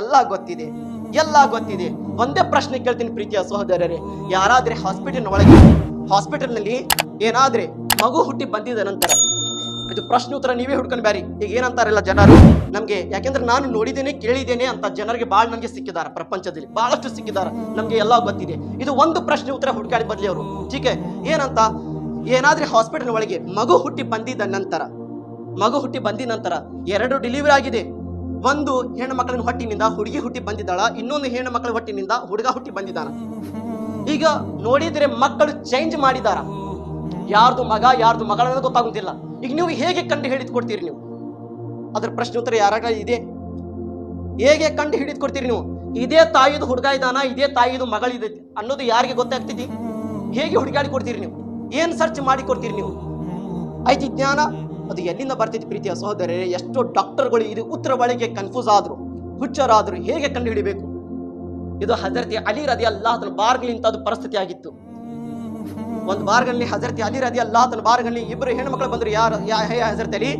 ಎಲ್ಲ ಗೊತ್ತಿದೆ ಎಲ್ಲ ಗೊತ್ತಿದೆ. ಒಂದೇ ಪ್ರಶ್ನೆ ಕೇಳ್ತೀನಿ ಪ್ರೀತಿಯ ಸಹೋದರರೇ. ಯಾರಾದ್ರೆ ಹಾಸ್ಪಿಟಲ್ ಒಳಗೆ ಹಾಸ್ಪಿಟಲ್ನಲ್ಲಿ ಏನಾದ್ರೆ ಮಗು ಹುಟ್ಟಿ ಬಂದಿದ ನಂತರ, ಇದು ಪ್ರಶ್ನೆ ಉತ್ತರ ನೀವೇ ಹುಡ್ಕೊಂಡು ಬ್ಯಾರಿ. ಈಗ ಏನಂತಾರಲ್ಲ ಜನರು, ನಮ್ಗೆ ಯಾಕೆಂದ್ರೆ ನಾನು ನೋಡಿದ್ದೇನೆ, ಕೇಳಿದ್ದೇನೆ ಅಂತ ಜನರಿಗೆ ಬಾಳ್ ನನಗೆ ಸಿಕ್ಕಿದಾರ ಪ್ರಪಂಚದಲ್ಲಿ. ಬಹಳಷ್ಟು ಸಿಕ್ಕಿದಾರ, ನಮ್ಗೆ ಎಲ್ಲ ಗೊತ್ತಿದೆ. ಇದು ಒಂದು ಪ್ರಶ್ನೆ ಉತ್ತರ ಹುಡ್ಕಾಡಿ ಬದಲಿ ಅವರು. ಟೀಕೆ ಏನಂತ? ಏನಾದ್ರೆ ಹಾಸ್ಪಿಟಲ್ ಒಳಗೆ ಮಗು ಹುಟ್ಟಿ ಬಂದಿದ ನಂತರ, ಮಗು ಹುಟ್ಟಿ ಬಂದಿದ ನಂತರ ಎರಡು ಡೆಲಿವರಿ ಆಗಿದೆ. ಒಂದು ಹೆಣ್ಣು ಮಕ್ಕಳಿನ ಹೊಟ್ಟಿನಿಂದ ಹುಡುಗಿ ಹುಟ್ಟಿ ಬಂದಿದ್ದಾಳ, ಇನ್ನೊಂದು ಹೆಣ್ಣು ಮಕ್ಕಳ ಹೊಟ್ಟಿನಿಂದ ಹುಡುಗ ಹುಟ್ಟಿ ಬಂದಿದ್ದಾನ. ಈಗ ನೋಡಿದ್ರೆ ಮಕ್ಕಳು ಚೇಂಜ್ ಮಾಡಿದಾರ. ಯಾರ್ದು ಮಗ, ಯಾರ್ದು ಮಗಳ ಗೊತ್ತಾಗುದಿಲ್ಲ. ಈಗ ನೀವು ಹೇಗೆ ಕಂಡು ಹಿಡಿದು ಕೊಡ್ತೀರಿ ನೀವು? ಅದ್ರ ಪ್ರಶ್ನೆ ಉತ್ತರ ಯಾರಾಗ ಇದೆ? ಹೇಗೆ ಕಂಡು ಹಿಡಿದು ಕೊಡ್ತೀರಿ ನೀವು? ಇದೇ ತಾಯಿದು ಹುಡುಗ ಇದಾನ ಇದೇ ತಾಯಿದು ಮಗಳಿದೆ ಅನ್ನೋದು ಯಾರಿಗೆ ಗೊತ್ತಾಗ್ತೈತಿ? ಹೇಗೆ ಹುಡುಗಾಡಿ ಕೊಡ್ತೀರಿ ನೀವು? ಏನ್ ಸರ್ಚ್ ಮಾಡಿ ಕೊಡ್ತೀರಿ ನೀವು? ಐತಿ ಜ್ಞಾನ? ಅದು ಎಲ್ಲಿಂದ ಬರ್ತಿತ್ತು ಪ್ರೀತಿಯ ಸಹೋದರರೇ? ಎಷ್ಟೋ ಡಾಕ್ಟರ್ಗಳು ಇದು ಉತ್ತರ ಬಳಿಗೆ ಕನ್ಫ್ಯೂಸ್ ಆದ್ರು, ಹುಚ್ಚರಾದ್ರು, ಹೇಗೆ ಕಂಡು ಹಿಡಿಬೇಕು ಇದು ಹಜರತಿ ಅಲಿ ರದಿ ಅಲ್ಲಾಹನ ಬಾರ್ಗಳಿಂತ ಪರಿಸ್ಥಿತಿ ಆಗಿತ್ತು. ಒಂದು ಬಾರ್ಗಳಲ್ಲಿ ಹಜರತಿ ಅಲಿ ರದಿ ಅಲ್ಲಾಹನ ಬಾರ್ಗಳಲ್ಲಿ ಇಬ್ಬರು ಹೆಣ್ಮಕ್ಳು ಬಂದ್ರು. ಯಾರು ಹೇ ಹಜರತಿ ಅಲಿ,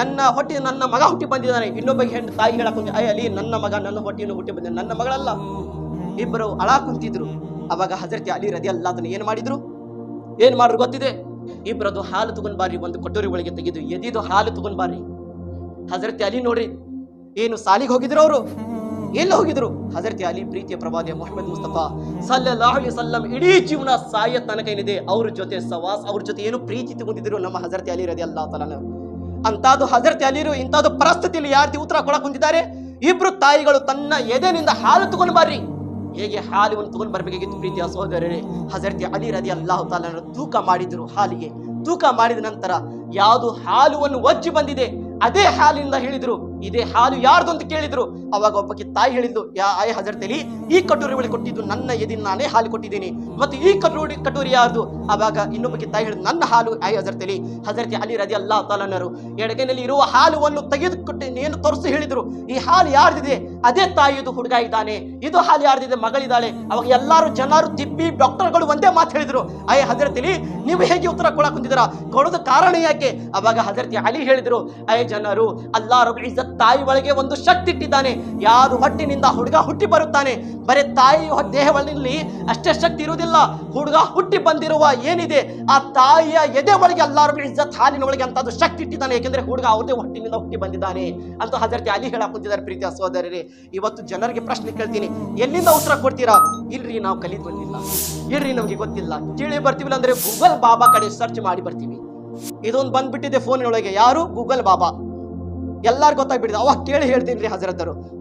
ನನ್ನ ಹೊಟ್ಟೆ, ನನ್ನ ಮಗ ಹುಟ್ಟಿ ಬಂದಿದ್ದಾನೆ. ಇನ್ನೊಬ್ಬ ಹೆಣ್ಣು ತಾಯಿ ಹೇಳಕ್ ಕುಂತಿ ಅಯ್ಯ ಅಲಿ, ನನ್ನ ಮಗ ನನ್ನ ಹೊಟ್ಟೆಯನ್ನು ಹುಟ್ಟಿ ಬಂದೆ ನನ್ನ ಮಗಳಲ್ಲ. ಇಬ್ಬರು ಅಳ ಕುಂತಿದ್ರು. ಅವಾಗ ಹಜರತಿ ಅಲಿ ರದಿ ಅಲ್ಲಾಹನ ಏನ್ ಮಾಡಿದ್ರು? ಏನ್ ಮಾಡ್ರು ಗೊತ್ತಿದೆ? ಇಬ್ಬರದು ಹಾಲು ತಗೊಂಡ್ ಬಾರಿ ಒಂದು ಕಟೋರಿ ಒಳಗೆ ತೆಗೆದು ಎದಿದು ಹಾಲು ತಗೊಂಡ್ ಬಾರಿ ಹಜರತಿ ಅಲಿ ನೋಡ್ರಿ, ಏನು ಸಾಲಿಗೆ ಹೋಗಿದ್ರು ಅವರು? ಎಲ್ಲಿ ಹೋಗಿದ್ರು? ಹಜರತಿ ಅಲಿ ಪ್ರೀತಿಯ ಪ್ರವಾದಿ ಮೊಹಮ್ಮದ್ ಮುಸ್ತಫಾ ಸಲ್ಲಲ್ಲಾಹು ಅಲಿ ಸಲ್ಲಂ ಇಡೀ ಜೀವನ ಸಾಯ ತನಕ ಏನಿದೆ, ಅವ್ರ ಜೊತೆ ಸವಾಸ್, ಅವ್ರ ಜೊತೆ ಏನು ಪ್ರೀತಿ ತಗೊಂಡಿದ್ರು ನಮ್ಮ ಹಜರತಿ ಅಲಿ ರದಿ ಅಲ್ಲಾ ತಲಾನ ಅಂತಾದು ಹಜರತಿ ಅಲಿರು ಇಂಥದ್ದು ಪರಿಸ್ಥಿತಿಯಲ್ಲಿ ಯಾರ್ತಿ ಉತ್ತರ ಕೊಡಕ್ ಕುಂತಿದ್ದಾರೆ? ಇಬ್ರು ತಾಯಿಗಳು ತನ್ನ ಎದೆನಿಂದ ಹಾಲು ತಗೊಂಡ್ ಬರ್ರಿ. ಹೇಗೆ ಹಾಲಿವನ್ನು ತಗೊಂಡು ಬರಬೇಕಾಗಿತ್ತು ಪ್ರೀತಿಯ ಸಹೋದರರೇ? ಹಜರತಿ ಅಲಿ ರದಿ ಅಲ್ಲಾಹು ತಾಲ ತೂಕ ಮಾಡಿದ್ರು ಹಾಲಿಗೆ. ತೂಕ ಮಾಡಿದ ನಂತರ ಯಾವುದು ಹಾಲುವನ್ನು ಒಜ್ಜಿ ಬಂದಿದೆ, ಅದೇ ಹಾಲಿನಿಂದ ಹೇಳಿದ್ರು. ಇದೇ ಹಾಲು ಯಾರ್ದು ಅಂತ ಕೇಳಿದ್ರು. ಅವಾಗ ಒಬ್ಬಕ್ಕೆ ತಾಯಿ ಹೇಳಿದ್ದು, ಯಾ ಆಯ ಹಜರತಲಿ, ಈ ಕಟೋರಿ ಒಳಗೆ ಕೊಟ್ಟಿದ್ದು ನನ್ನ ಎದಿನ ನಾನೇ ಹಾಲು ಕೊಟ್ಟಿದ್ದೀನಿ. ಮತ್ತು ಈ ಕಟೋರಿ ಕಟೋರಿ ಯಾರ್ದು? ಅವಾಗ ಇನ್ನೊಬ್ಬಕ್ಕೆ ತಾಯಿ ಹೇಳಿದ್ದು, ನನ್ನ ಹಾಲು ಆಯ ಹಜರ್ತೇಲಿ. ಹಜರ್ತಿ ಅಲಿ ರಜಿ ಅಲ್ಲಾ ತಾಲನರು ಎಡಗೈನಲ್ಲಿ ಇರುವ ಹಾಲುವನ್ನು ತೆಗೆದುಕೊಟ್ಟು ಏನು ತೋರಿಸಿ ಹೇಳಿದ್ರು, ಈ ಹಾಲು ಯಾರ್ದಿದೆ? ಅದೇ ತಾಯಿದು ಹುಡುಗ ಇದ್ದಾನೆ. ಇದು ಹಾಲು ಯಾರ್ದಿದೆ? ಮಗಳಿದ್ದಾಳೆ. ಅವಾಗ ಎಲ್ಲಾರು ಜನರು ತಿಪ್ಪಿ ಡಾಕ್ಟರ್ಗಳು ಒಂದೇ ಮಾತು ಹೇಳಿದ್ರು ಅಯ್ಯ ಹಜರತಿಲಿ, ನೀವು ಹೇಗೆ ಉತ್ತರ ಕೊಡಕ್ ಕುಂತಿದ್ದೀರಾ? ಕೊಡೋದು ಕಾರಣ ಯಾಕೆ? ಅವಾಗ ಹಜರತಿ ಅಲಿ ಹೇಳಿದ್ರು ಅಯ್ಯ ಜನರು ಅಲ್ಲಾ ರಬ್ ಇಜ್ಜತ್ ತಾಯಿ ಒಳಗೆ ಒಂದು ಶಕ್ತಿ ಇಟ್ಟಿದ್ದಾನೆ. ಯಾರು ಹೊಟ್ಟಿನಿಂದ ಹುಡುಗ ಹುಟ್ಟಿ ಬರುತ್ತಾನೆ. ಬರೀ ತಾಯಿ ದೇಹ ದೇಹದಲ್ಲಿ ಅಷ್ಟೇ ಶಕ್ತಿ ಇರುವುದಿಲ್ಲ. ಹುಡುಗ ಹುಟ್ಟಿ ಬಂದಿರುವ ಏನಿದೆ? ಆ ತಾಯಿಯ ಎದೆ ಒಳಗೆ ಎಲ್ಲರೂ ಇಜ್ಜತ್, ಹಾಲಿನ ಒಳಗೆ ಅಂತ ಶಕ್ತಿ ಇಟ್ಟಿದ್ದಾನೆ. ಏಕೆಂದ್ರೆ ಹುಡುಗ ಅವ್ರದೇ ಹೊಟ್ಟಿನಿಂದ ಹುಟ್ಟಿ ಬಂದಿದ್ದಾನೆ ಅಂತ ಹಜರತಿ ಅಲಿ ಹೇಳಾಕುತ್ತಿದ್ದಾರೆ ಪ್ರೀತಿಯ ಸಹೋದರರೇ. ಇವತ್ತು ಜನರಿಗೆ ಪ್ರಶ್ನೆ ಕೇಳ್ತೀನಿ. ಎಲ್ಲಿಂದ ಉತ್ತರ ಕೊಡ್ತೀರಾ? ಇಲ್ರಿ, ನಾವು ಕಲಿತು ಬಂದಿಲ್ಲ. ಇಲ್ರಿ, ನಮಗೆ ಗೊತ್ತಿಲ್ಲ. ಕೇಳಿ ಬರ್ತೀವಿಲ್ಲ ಅಂದ್ರೆ ಗೂಗಲ್ ಬಾಬಾ ಕಡೆ ಸರ್ಚ್ ಮಾಡಿ ಬರ್ತೀವಿ. ಇದೊಂದು ಬಂದ್ಬಿಟ್ಟಿದೆ ಫೋನಿನೊಳಗೆ ಯಾರು? ಗೂಗಲ್ ಬಾಬಾ. ಎಲ್ಲಾರು ಗೊತ್ತಾಗ್ಬಿಟ್ಟಿದೆ. ಅವಾಗ ಕೇಳಿ ಹೇಳ್ತೀನಿ ರೀ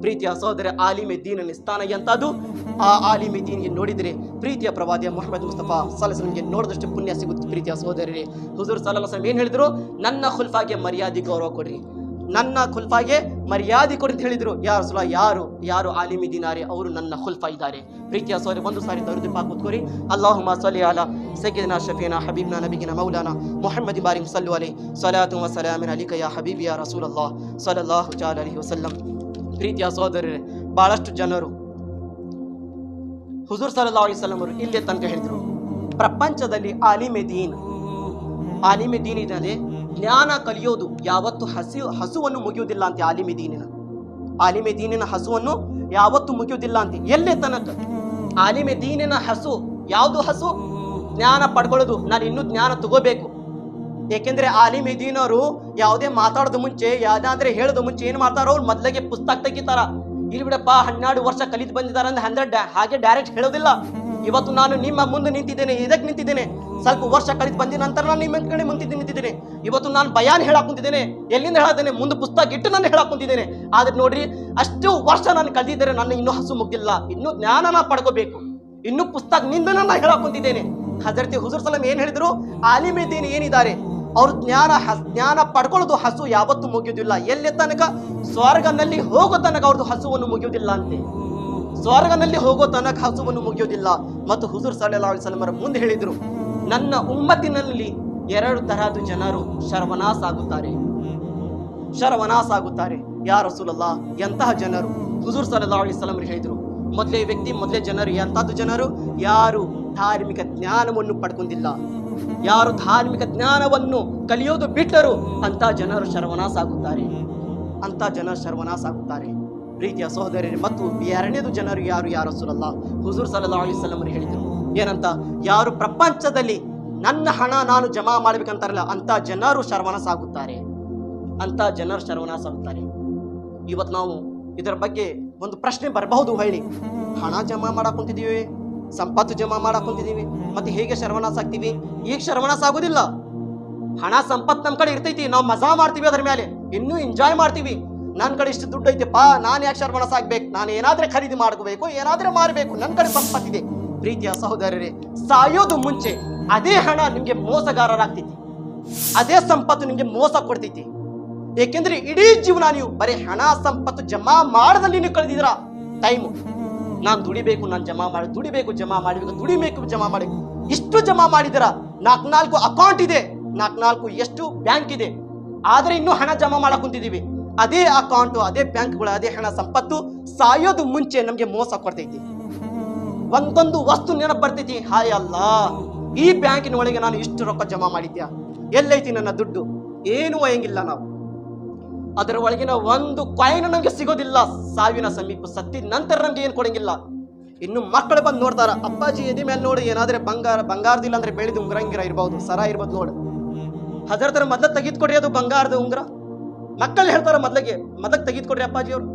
ಪ್ರೀತಿಯ ಸಹೋದರ ಆಲಿಮೆ ದೀನಲ್ಲಿ ಸ್ಥಾನ ಎಂತದ್ದು ಆ ಆಲಿಮೆ ದೀನ್ಗೆ ನೋಡಿದ್ರೆ ಪ್ರೀತಿಯ ಪ್ರವಾದಿಯ ಮೊಹಮ್ಮದ್ ಮುಸ್ತಫಾ ಸಲಸನಿಗೆ ನೋಡಿದಷ್ಟು ಪುಣ್ಯ ಸಿಗುತ್ತೆ ಪ್ರೀತಿಯ ಸಹೋದರರೇ. ಹುಜೂರ್ ಸಲಸಂ ಏನ್ ಹೇಳಿದ್ರು? ನನ್ನ ಖುಲ್ಫಾಗೆ ಮರ್ಯಾದೆ ಗೌರವ ಕೊಡ್ರಿ. ನನ್ನ ಖುಲ್ಫಾಗೆ ಮರ್ಯಾದೆ ಕೊಡಿ ಅಂತ ಹೇಳಿದ್ರು. ಯಾರು ಸುಲ ಯಾರು ಯಾರು ಆಲಿಮಿ ದಿನಾರೆ, ಅವರು ನನ್ನ ಖುಲ್ಫಾ ಇದ್ದಾರೆ. ಪ್ರೀತಿಯ ಸೋರಿ ಒಂದು ಸಾರಿ ದರುದಿ ಪಾಕ್ ಕೂತ್ಕೋರಿ. ಅಲ್ಲಾಹುಮ್ಮ ಸಲಿ ಅಲ ಸಯ್ಯಿದನಾ ಶಫೀನಾ, ಹಬೀಬ್ನ ನಬಿಗಿನ ಮೌಲಾನಾ ಮೊಹಮ್ಮದ್ ಬಾರಿಂ ಸಲ್ಲು ಅಲಿ. ಸಲಾತು ಸಲಾಮಿನ ಅಲಿ ಯಾ ಹಬೀಬಿ ಯಾ ರಸೂಲ್ ಅಲ್ಲಾಹ್ ಸಲಲ್ಲಾಹು ತಾಲ ಅಲಿ ವಸಲ್ಲಂ. ಪ್ರೀತಿಯ ಸಹೋದರರೇ, ಬಹಳಷ್ಟು ಜನರು ಹುಜೂರ್ ಸಲ್ಲಲ್ಲಾಹು ಅಲಿ ಅವರು ಇಲ್ಲೇ ತನಕ ಹೇಳಿದರು. ಪ್ರಪಂಚದಲ್ಲಿ ಆಲಿಮೆ ದೀನ್ ಆಲಿಮೆ ದೀನ್ ಇದೆ ಜ್ಞಾನ ಕಲಿಯೋದು ಯಾವತ್ತು ಹಸಿ, ಹಸುವನ್ನು ಮುಗಿಯುವುದಿಲ್ಲ ಅಂತೆ ಆಲಿಮೆ ದೀನಿನ ಹಸುವನ್ನು ಯಾವತ್ತು ಮುಗಿಯುವುದಿಲ್ಲ ಅಂತೆ. ಎಲ್ಲೇ ತನಕ. ಆಲಿಮೆ ದೀನಿನ ಹಸು, ಯಾವುದು ಹಸು? ಜ್ಞಾನ ಪಡ್ಕೊಳ್ಳೋದು. ನಾನು ಇನ್ನೂ ಜ್ಞಾನ ತಗೋಬೇಕು. ಏಕೆಂದ್ರೆ ಆಲಿಮೆ ದೀನವರು ಯಾವುದೇ ಮಾತಾಡೋದು ಮುಂಚೆ, ಯಾವ್ದಾದ್ರೆ ಹೇಳೋದು ಮುಂಚೆ ಏನ್ ಮಾಡ್ತಾರೋ ಅವ್ರು ಮೊದಲಿಗೆ ಪುಸ್ತಕ ತೆಗಿತಾರ. ಇಲ್ಲಿ ಬಿಡಪ್ಪ, ಹನ್ನೆರಡು ವರ್ಷ ಕಲಿತು ಬಂದಿದ್ದಾರೆ ಅಂದ್ರೆ ಹಂಡ್ರೆಡ್ ಹಾಗೆ ಡೈರೆಕ್ಟ್ ಹೇಳೋದಿಲ್ಲ. ಇವತ್ತು ನಾನು ನಿಮ್ಮ ಮುಂದೆ ನಿಂತಿದ್ದೇನೆ, ಇದಕ್ಕೆ ನಿಂತಿದ್ದೇನೆ. ಸ್ವಲ್ಪ ವರ್ಷ ಕಳೆದು ಬಂದ ನಂತರ ನಾನು ನಿಮ್ಮ ಕಡೆ ಮುಂತಿದ್ದು, ನಿಂತಿದ್ದೇನೆ. ಇವತ್ತು ನಾನು ಬಯಾನ್ ಹೇಳಕ್ ಕುಂತಿದ್ದೇನೆ, ಎಲ್ಲಿಂದ ಹೇಳಿದ್ದೇನೆ ಮುಂದೆ ಪುಸ್ತಕ ಇಟ್ಟು ನಾನು ಹೇಳಕ್ ಕುಂತಿದ್ದೇನೆ. ಆದ್ರೆ ನೋಡ್ರಿ, ಅಷ್ಟು ವರ್ಷ ನಾನು ಕಳೆದಿದ್ದರೆ ನನ್ನ ಇನ್ನೂ ಹಸು ಮುಗ್ದಿಲ್ಲ, ಇನ್ನೂ ಜ್ಞಾನನ ಪಡ್ಕೋಬೇಕು. ಇನ್ನೂ ಪುಸ್ತಕ ನಿಂದ ನಾನು ಹೇಳಕ್ ಕುಂತಿದ್ದೇನೆ. ಹಜರತಿ ಹುಜೂರ್ ಸಲಂ ಏನ್ ಹೇಳಿದ್ರು? ಆಲಿಮೆದ್ದೀನ್ ಏನಿದ್ದಾರೆ? ಅವ್ರ ಜ್ಞಾನ ಜ್ಞಾನ ಪಡ್ಕೊಳ್ಳೋದು ಹಸು ಯಾವತ್ತೂ ಮುಗಿಯುವುದಿಲ್ಲ. ಎಲ್ಲಿ ತನಕ? ಸ್ವರ್ಗನಲ್ಲಿ ಹೋಗೋ ತನಕ ಅವ್ರದ್ದು ಹಸುವನ್ನು ಮುಗಿಯುವುದಿಲ್ಲ ಅಂತೆ. ಸ್ವರ್ಗನಲ್ಲಿ ಹೋಗೋ ತನಕ ಹಸುವನ್ನು ಮುಗಿಯೋದಿಲ್ಲ. ಮತ್ತು ಹುಜೂರ್ ಸಲ್ಲಲ್ಲಾಹು ಸಲಮರ ಮುಂದೆ ಹೇಳಿದ್ರು, ನನ್ನ ಉಮ್ಮತ್ತಿನಲ್ಲಿ ಎರಡು ತರಹದ ಜನರು ಶರವನಾಸಾಗುತ್ತಾರೆ ಆಗುತ್ತಾರೆ ಶರವನಾಸ್ ಆಗುತ್ತಾರೆ ಯಾ ರಸೂಲಲ್ಲ ಎಂತಹ ಜನರು? ಹುಜೂರ್ ಸಲಹಿ ಸಲಮರು ಹೇಳಿದ್ರು, ಮೊದಲೇ ವ್ಯಕ್ತಿ, ಮೊದಲೇ ಜನರು ಎಂತಹದ್ದು ಜನರು? ಯಾರು ಧಾರ್ಮಿಕ ಜ್ಞಾನವನ್ನು ಪಡ್ಕೊಂಡಿಲ್ಲ. ಯಾರು ಧಾರ್ಮಿಕ ಜ್ಞಾನವನ್ನು ಕಲಿಯೋದು ಬಿಟ್ಟರು ಅಂತ ಜನರು ಶರವನಾಸಾಗುತ್ತಾರೆ ಅಂತ ಜನರು ಶರ್ವನಾಸ್ ಆಗುತ್ತಾರೆ ಪ್ರೀತಿಯ ಸಹೋದರರೇ, ಮತ್ತು ಎರಡನೇದು ಜನರು ಯಾರು? ಯಾರು? ಸುರಲ್ಲ ಹುಜೂರ್ ಸಲಹಾ ಅಲಿ ಸಲಮರು ಹೇಳಿದರು. ಏನಂತ? ಯಾರು ಪ್ರಪಂಚದಲ್ಲಿ ನನ್ನ ಹಣ ನಾನು ಜಮಾ ಮಾಡ್ಬೇಕಂತಾರಲ್ಲ ಅಂತ ಜನರು ಶರವಣ ಸಾಗುತ್ತಾರೆ. ಅಂತ ಜನರು ಶರವಣ ಸಾಗುತ್ತಾರೆ. ಇವತ್ತು ನಾವು ಇದರ ಬಗ್ಗೆ ಒಂದು ಪ್ರಶ್ನೆ ಬರಬಹುದು, ಹೇಳಿ. ಹಣ ಜಮಾ ಮಾಡಕ್ ಕುಂತಿದೀವಿ ಸಂಪತ್ತು ಜಮಾ ಮಾಡಕ್ ಕುಂತಿದೀವಿ ಮತ್ತೆ ಹೇಗೆ ಶರವಣ ಆಗ್ತೀವಿ ಈಗ ಶರವಣ ಆಗೋದಿಲ್ಲ ಹಣ, ಸಂಪತ್ತು ನಮ್ಮ ಕಡೆ ಇರ್ತೈತಿ, ನಾವು ಮಜಾ ಮಾಡ್ತೀವಿ ಅದ್ರ ಮೇಲೆ, ಇನ್ನೂ ಎಂಜಾಯ್ ಮಾಡ್ತೀವಿ. ನನ್ನ ಕಡೆ ಇಷ್ಟು ದುಡ್ಡು ಪಾ ನಾನು ಯಾಕೆ ಶರ್ಮಣ ಆಗ್ಬೇಕು ನಾನು ಏನಾದ್ರೆ ಖರೀದಿ ಮಾಡ್ಕೋಬೇಕು, ಏನಾದ್ರೆ ಮಾರಬೇಕು ನನ್ನ ಕಡೆ ಸಂಪತ್ತಿದೆ. ಪ್ರೀತಿಯ ಸಹೋದರರೇ, ಸಾಯೋದು ಮುಂಚೆ ಅದೇ ಹಣ ನಿಮಗೆ ಮೋಸಗಾರರಾಗ್ತೈತಿ. ಅದೇ ಸಂಪತ್ತು ನಿಮಗೆ ಮೋಸ ಕೊಡ್ತೈತಿ. ಏಕೆಂದ್ರೆ ಇಡೀ ಜೀವನ ನೀವು ಬರೀ ಹಣ, ಸಂಪತ್ತು ಜಮಾ ಮಾಡದಲ್ಲಿ ನೀವು ಕಳೆದಿದ್ರ ಟೈಮು. ನಾನು ದುಡಿಬೇಕು, ನಾನು ಜಮಾ ಮಾಡಿ, ದುಡಿಬೇಕು, ಜಮಾ ಮಾಡಬೇಕು, ದುಡಿಬೇಕು, ಜಮಾ ಮಾಡಬೇಕು. ಇಷ್ಟು ಜಮಾ ಮಾಡಿದಿರ ನಾಲ್ಕು ನಾಲ್ಕು ಅಕೌಂಟ್ ಇದೆ ನಾಲ್ಕು ನಾಲ್ಕು ಎಷ್ಟು ಬ್ಯಾಂಕ್ ಇದೆ. ಆದ್ರೆ ಇನ್ನೂ ಹಣ ಜಮಾ ಮಾಡಕ್ ಕುಂತಿದೀವಿ ಅದೇ ಅಕೌಂಟ್ ಅದೇ ಬ್ಯಾಂಕ್ಗಳು ಅದೇ ಹಣ ಸಂಪತ್ತು ಸಾಯೋದು ಮುಂಚೆ ನಮ್ಗೆ ಮೋಸ ಕೊಡ್ತೈತಿ. ಒಂದೊಂದು ವಸ್ತು ನೆನಪು ಬರ್ತೈತಿ, ಹಾಯ್ ಅಲ್ಲ, ಈ ಬ್ಯಾಂಕಿನ ಒಳಗೆ ನಾನು ಇಷ್ಟು ರೊಕ್ಕ ಜಮಾ ಮಾಡಿದ್ಯಾ? ಎಲ್ಲೈತಿ ನನ್ನ ದುಡ್ಡು? ಏನು ಒಯ್ಯಂಗಿಲ್ಲ ನಾವು. ಅದರ ಒಳಗಿನ ಒಂದು ಕಾಯಿನ್ ನಮಗೆ ಸಿಗೋದಿಲ್ಲ. ಸಾವಿನ ಸಮೀಪ ಸತ್ತಿದ ನಂತರ ನಮ್ಗೆ ಏನು ಕೊಡಂಗಿಲ್ಲ. ಇನ್ನು ಮಕ್ಕಳು ಬಂದು ನೋಡ್ತಾರ, ಅಪ್ಪಾಜಿ, ಎದಿ ಮೇಲೆ ನೋಡಿ, ಏನಾದ್ರೆ ಬಂಗಾರ, ಬಂಗಾರದಿಲ್ಲ ಅಂದ್ರೆ ಬೆಳೆದು ಉಂಗ್ರಂಗಿರ ಇರ್ಬೋದು, ಸರ ಇರ್ಬೋದು ನೋಡು. ಹಜರತರ ಮೊದ್ಲ ತೆಗೆದುಕೊಡ್ರಿ ಅದು ಬಂಗಾರದ ಉಂಗ್ರ. ಮಕ್ಕಳು ಹೇಳ್ತಾರ ಮೊದಲಿಗೆ ಮೊದಲಿಗೆ ತೆಗೆದುಕೊಡ್ರಿ ಅಪ್ಪಾಜಿ ಅವರು.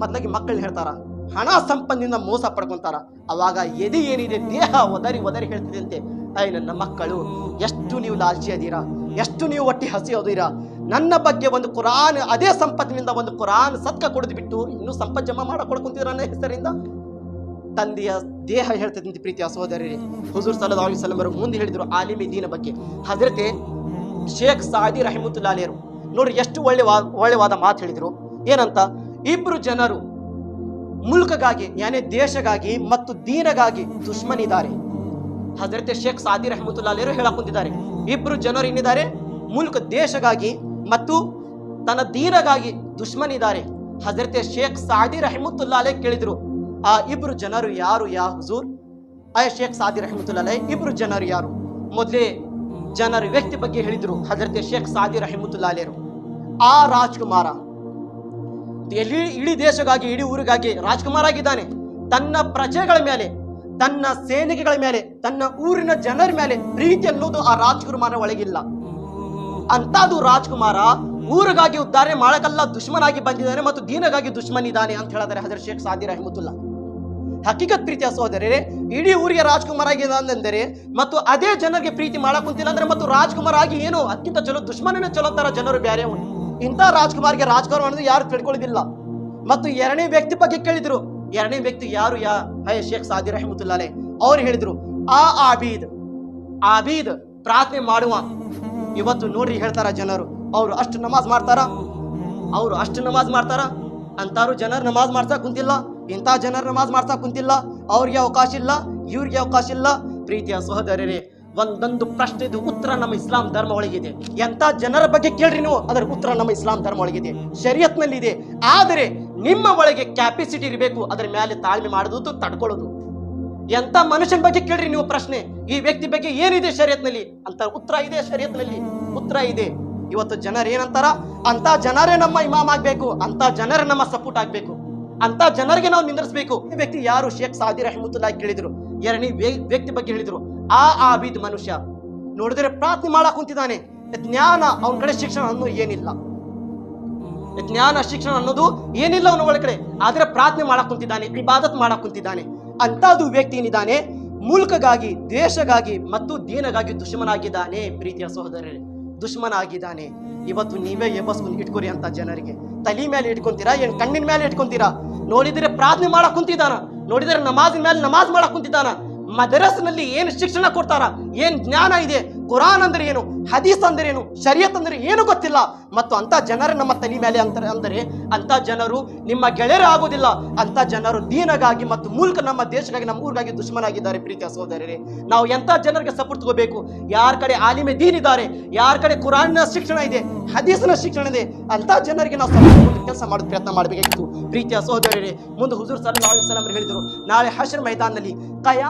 ಮೊದಲಿಗೆ ಮಕ್ಕಳು ಹೇಳ್ತಾರ, ಹಣ ಸಂಪನ್ನಿಂದ ಮೋಸ ಪಡ್ಕೊಂತಾರ. ಅವಾಗ ಎದೆ ಏನಿದೆ, ದೇಹ ಒದರಿ ಒದರಿ ಹೇಳ್ತಿದಂತೆ ಅಯ್ಯ ನನ್ನ ಮಕ್ಕಳು, ಎಷ್ಟು ನೀವು ಲಾಲ್ಚಿ ಅದೀರಾ, ಎಷ್ಟು ನೀವು ಒಟ್ಟಿ ಹಸಿ ಅದೀರಾ. ನನ್ನ ಬಗ್ಗೆ ಒಂದು ಕುರಾನ್, ಅದೇ ಸಂಪತ್ತಿನಿಂದ ಒಂದು ಕುರಾನ್ ಸತ್ಕ ಕುಡಿದು ಬಿಟ್ಟು ಇನ್ನೂ ಸಂಪತ್ ಜಮಾ ಮಾಡಕೊಡ್ ನನ್ನ ಹೆಸರಿಂದ? ತಂದೆಯ ದೇಹ ಹೇಳ್ತಿದ್ದಂತೆ ಪ್ರೀತಿಯ ಸಹೋದರಿ. ಹುಜೂರ್ ಸಲದ್ ಅಲೈಹಿ ಸಲಮರು ಮುಂದೆ ಹೇಳಿದ್ರು ಆಲಿಮಿ ದೀನ ಬಗ್ಗೆ. ಹಜರತೆ ಶೇಖ್ ಸಾದಿ ರಹಿಮುಲ್ಲಾ ಅಲಿಯರು. ನೋಡ್ರಿ ಎಷ್ಟು ಒಳ್ಳೆ ಒಳ್ಳೆವಾದ ಮಾತು ಹೇಳಿದರು. ಏನಂತ? ಇಬ್ಬರು ಜನರು ಮುಲ್ಕಗಾಗಿ, ಯಾನೇ ದೇಶಗಾಗಿ ಮತ್ತು ದೀನಗಾಗಿ ದುಶ್ಮನಿದ್ದಾರೆ. ಹಜರತೆ ಶೇಖ್ ಸಾದಿ ರಹಮತುಲ್ಲಾ ಅಲಿಯರು ಹೇಳಕ್ ಕುಂತಿದ್ದಾರೆ. ಇಬ್ರು ಜನರು ಏನಿದ್ದಾರೆ ಮುಲ್ಕ ದೇಶಗಾಗಿ ಮತ್ತು ತನ್ನ ದೀನಗಾಗಿ ದುಶ್ಮನಿದ್ದಾರೆ. ಹಜರತೆ ಶೇಖ್ ಸಾದಿ ರಹಮತುಲ್ಲಾ ಅಲೇ ಕೇಳಿದ್ರು, ಆ ಇಬ್ರು ಜನರು ಯಾರು ಯಾ ಹುಜೂರ್? ಆ ಶೇಖ್ ಸಾದಿ ರಹಮತುಲ್ಲಾ ಅಲೈ ಇಬ್ರು ಜನರು ಯಾರು? ಮೊದಲೇ ಜನರ ವ್ಯಕ್ತಿ ಬಗ್ಗೆ ಹೇಳಿದ್ರು. ಹಜರತೆ ಶೇಖ್ ಸಾದಿ ರಹಮತುಲ್ಲಾ ಅಲಿಯರು. ಆ ರಾಜ್ಕುಮಾರ ಎಲ್ಲಿ ಇಡೀ ದೇಶಗಾಗಿ ಇಡೀ ಊರಿಗಾಗಿ ರಾಜ್ಕುಮಾರ್ ಆಗಿದ್ದಾನೆ. ತನ್ನ ಪ್ರಜೆಗಳ ಮೇಲೆ, ತನ್ನ ಸೇನಿಕೆಗಳ ಮೇಲೆ, ತನ್ನ ಊರಿನ ಜನರ ಮೇಲೆ ಪ್ರೀತಿ ಅನ್ನೋದು ಆ ರಾಜ್ಕುಮಾರ ಒಳಗಿಲ್ಲ. ಅಂತಾದು ರಾಜ್ಕುಮಾರ ಊರಿಗಾಗಿ ಉದ್ದಾರೆ ಮಾಡಕಲ್ಲ, ದುಶ್ಮನಾಗಿ ಬಂದಿದ್ದಾನೆ ಮತ್ತು ದೀನಗಾಗಿ ದುಶ್ಮನಿದ್ದಾನೆ ಅಂತ ಹೇಳಿದರೆ ಹಜರ್ ಶೇಖ್ ಸಾದಿ ರಹಮತುಲ್ಲಾ ಹಕೀಕತ್ ಪ್ರೀತಿಯ ಸಹೋದರರೇ ಇಡೀ ಊರಿಗೆ ರಾಜ್ಕುಮಾರ್ ಆಗಿದ್ದಾನೆಂದರೆ ಮತ್ತು ಅದೇ ಜನರಿಗೆ ಪ್ರೀತಿ ಮಾಡಕ್ ಕುಂತಿಲ್ಲ ಅಂದ್ರೆ, ಮತ್ತು ರಾಜ್ಕುಮಾರ್ ಆಗಿ ಏನು ಅತ್ಯಂತ ಚಲೋ ದುಶ್ಮನೇ ಚಲೋ ಜನರು ಬೇರೆ ಇಂಥ ರಾಜ್ಕುಮಾರ್ಗೆ ರಾಜ್ಕುಮಾರ್ ಅನ್ನೋದು ಯಾರು ತಿಳ್ಕೊಳ್ಳೋದಿಲ್ಲ ಮತ್ತು ಎರಡನೇ ವ್ಯಕ್ತಿ ಬಗ್ಗೆ ಕೇಳಿದ್ರು. ಎರಡನೇ ವ್ಯಕ್ತಿ ಯಾರು ಯಾ ಹೈ ಶೇಖ್ ಸಾದಿ ರಹಮತುಲ್ಲಾಲೆ ಅವ್ರು ಹೇಳಿದ್ರು, ಆ ಆಬೀದ್ ಆಬೀದ್ ಪ್ರಾರ್ಥನೆ ಮಾಡುವ. ಇವತ್ತು ನೋಡ್ರಿ ಹೇಳ್ತಾರ ಜನರು, ಅವ್ರು ಅಷ್ಟು ನಮಾಜ್ ಮಾಡ್ತಾರ? ಅವ್ರು ಅಷ್ಟು ನಮಾಜ್ ಮಾಡ್ತಾರ? ಅಂತಾರು ಜನರು ನಮಾಜ್ ಮಾಡ್ತಾ ಕುಂತಿಲ್ಲ. ಇಂಥ ಜನರ ನಮಾಜ್ ಮಾಡ್ತಾ ಕುಂತಿಲ್ಲ, ಅವ್ರಿಗೆ ಅವಕಾಶ ಇಲ್ಲ, ಇವ್ರಿಗೆ ಅವಕಾಶ ಇಲ್ಲ. ಪ್ರೀತಿಯ ಸಹೋದರರೇ, ಒಂದೊಂದು ಪ್ರಶ್ನೆದು ಉತ್ತರ ನಮ್ಮ ಇಸ್ಲಾಂ ಧರ್ಮ ಒಳಗಿದೆ. ಎಂತ ಜನರ ಬಗ್ಗೆ ಕೇಳ್ರಿ ನೀವು, ಅದರ ಉತ್ತರ ನಮ್ಮ ಇಸ್ಲಾಂ ಧರ್ಮ ಒಳಗಿದೆ. ಶರಿಯತ್ನಲ್ಲಿದೆ, ಆದರೆ ನಿಮ್ಮ ಒಳಗೆ ಕ್ಯಾಪಿಸಿಟಿ ಇರಬೇಕು, ಅದರ ಮೇಲೆ ತಾಳ್ಮೆ ಮಾಡೋದು, ತಡ್ಕೊಳ್ಳೋದು. ಎಂತ ಮನುಷ್ಯನ ಬಗ್ಗೆ ಕೇಳ್ರಿ ನೀವು ಪ್ರಶ್ನೆ, ಈ ವ್ಯಕ್ತಿ ಬಗ್ಗೆ ಏನಿದೆ ಶರೀಯತ್ನಲ್ಲಿ? ಅಂತ ಉತ್ತರ ಇದೆ ಶರೀಯತ್ನಲ್ಲಿ, ಉತ್ತರ ಇದೆ. ಇವತ್ತು ಜನರು ಏನಂತಾರ ಅಂತ ಜನರೇ ನಮ್ಮ ಇಮಾಮ್ ಆಗಬೇಕು ಅಂತ ಜನರೇ ನಮ್ಮ ಸಪೋರ್ಟ್ ಆಗ್ಬೇಕು. ಅಂತ ಜನರಿಗೆ ನಾವು ನಿಂದಿರಿಸಬೇಕು. ಈ ವ್ಯಕ್ತಿ ಯಾರು? ಶೇಖ್ ಸಾದಿ ರಹಮತುಲ್ಲಾ ಕೇಳಿದ್ರು. ಎರಡನೇ ವ್ಯಕ್ತಿ ಬಗ್ಗೆ ಹೇಳಿದ್ರು. ಆ ಆಬಿದ್ ಮನುಷ್ಯ ನೋಡಿದ್ರೆ ಪ್ರಾರ್ಥನೆ ಮಾಡಕ್ ಕುಂತಿದ್ದಾನೆ. ಜ್ಞಾನ ಅವನ ಕಡೆ ಶಿಕ್ಷಣ ಅನ್ನೋ ಏನಿಲ್ಲ. ಜ್ಞಾನ ಶಿಕ್ಷಣ ಅನ್ನೋದು ಏನಿಲ್ಲ ಅವನ ಒಳಗಡೆ. ಆದ್ರೆ ಪ್ರಾರ್ಥನೆ ಮಾಡಕ್ ಕುಂತಿದ್ದಾನೆ, ಇಬಾದತ್ ಮಾಡಕ್ ಕುಂತಿದ್ದಾನೆ. ಅಂತದು ವ್ಯಕ್ತಿ ಏನಿದ್ದಾನೆ? ಮುಲ್ಕಗಾಗಿ, ದೇಶಗಾಗಿ ಮತ್ತು ದೀನಗಾಗಿ ದುಶ್ಮನಾಗಿದ್ದಾನೆ ಪ್ರೀತಿಯ ಸಹೋದರರೇ. ದುಶ್ಮನಾಗಿದ್ದಾನೆ. ಇವತ್ತು ನೀವೇ ಎಬ್ಬಸ್ಕೊಂಡು ಇಟ್ಕೊರಿ ಅಂತ ಜನರಿಗೆ. ತಲೆ ಮೇಲೆ ಇಟ್ಕೊಂತೀರಾ? ಏನ್ ಕಣ್ಣಿನ ಮೇಲೆ ಇಟ್ಕೊಂತೀರಾ? ನೋಡಿದ್ರೆ ಪ್ರಾರ್ಥನೆ ಮಾಡಕ್ ಕುಂತಿದ್ದಾನ. ನೋಡಿದರೆ ನಮಾಜ್ ಮೇಲೆ ನಮಾಜ್ ಮಾಡಕ್ ಕುಂತಿದ್ದಾನ. ಮದರಸ್ನಲ್ಲಿ ಏನು ಶಿಕ್ಷಣ ಕೊಡ್ತಾರ? ಏನು ಜ್ಞಾನ ಇದೆ? ಕುರಾನ್ ಅಂದ್ರೆ ಏನು? ಹದೀಸ್ ಅಂದ್ರೆ ಏನು? ಶರಿಯತ್ ಅಂದ್ರೆ ಏನು ಗೊತ್ತಿಲ್ಲ. ಮತ್ತು ಅಂತ ಜನರ ನಮ್ಮ ತಲೆ ಮೇಲೆ ಅಂತಾರೆ ಅಂದರೆ ಅಂತ ಜನರು ನಿಮ್ಮ ಗೆಳೆಯರ ಆಗೋದಿಲ್ಲ ಅಂತ ಜನರು ದೀನಗಾಗಿ ಮತ್ತು ಮೂಲಕ ನಮ್ಮ ದೇಶಕ್ಕಾಗಿ, ನಮ್ಮ ಊರಿಗಾಗಿ ದುಶ್ಮನಾಗಿದ್ದಾರೆ ಪ್ರೀತಿಯ ಸಹೋದರರೇ. ನಾವು ಎಂತ ಜನರಿಗೆ ಸಪೋರ್ಟ್ ತಗೋಬೇಕು? ಯಾರ ಕಡೆ ಆಲಿಮೆ ದೀನ್ ಇದ್ದಾರೆ? ಯಾರ ಕಡೆ ಕುರಾನ್ನ ಶಿಕ್ಷಣ ಇದೆ? ಹದೀಸ್ನ ಶಿಕ್ಷಣ ಇದೆ? ಅಂತ ಜನರಿಗೆ ನಾವು ಸಪೋರ್ಟ್ ಕೆಲಸ ಮಾಡೋದು ಪ್ರಯತ್ನ ಮಾಡಬೇಕಾಗಿತ್ತು. ಪ್ರೀತಿಯ ಸಹೋದರರೇ, ಮುಂದೆ ಹುಜೂರ್ ಸಲ್ಲಾ ಅಲೈಹಿ ಹೇಳಿದರು, ನಾಳೆ ಹಶರ್ ಮೈದಾನದಲ್ಲಿ ಕಯಾ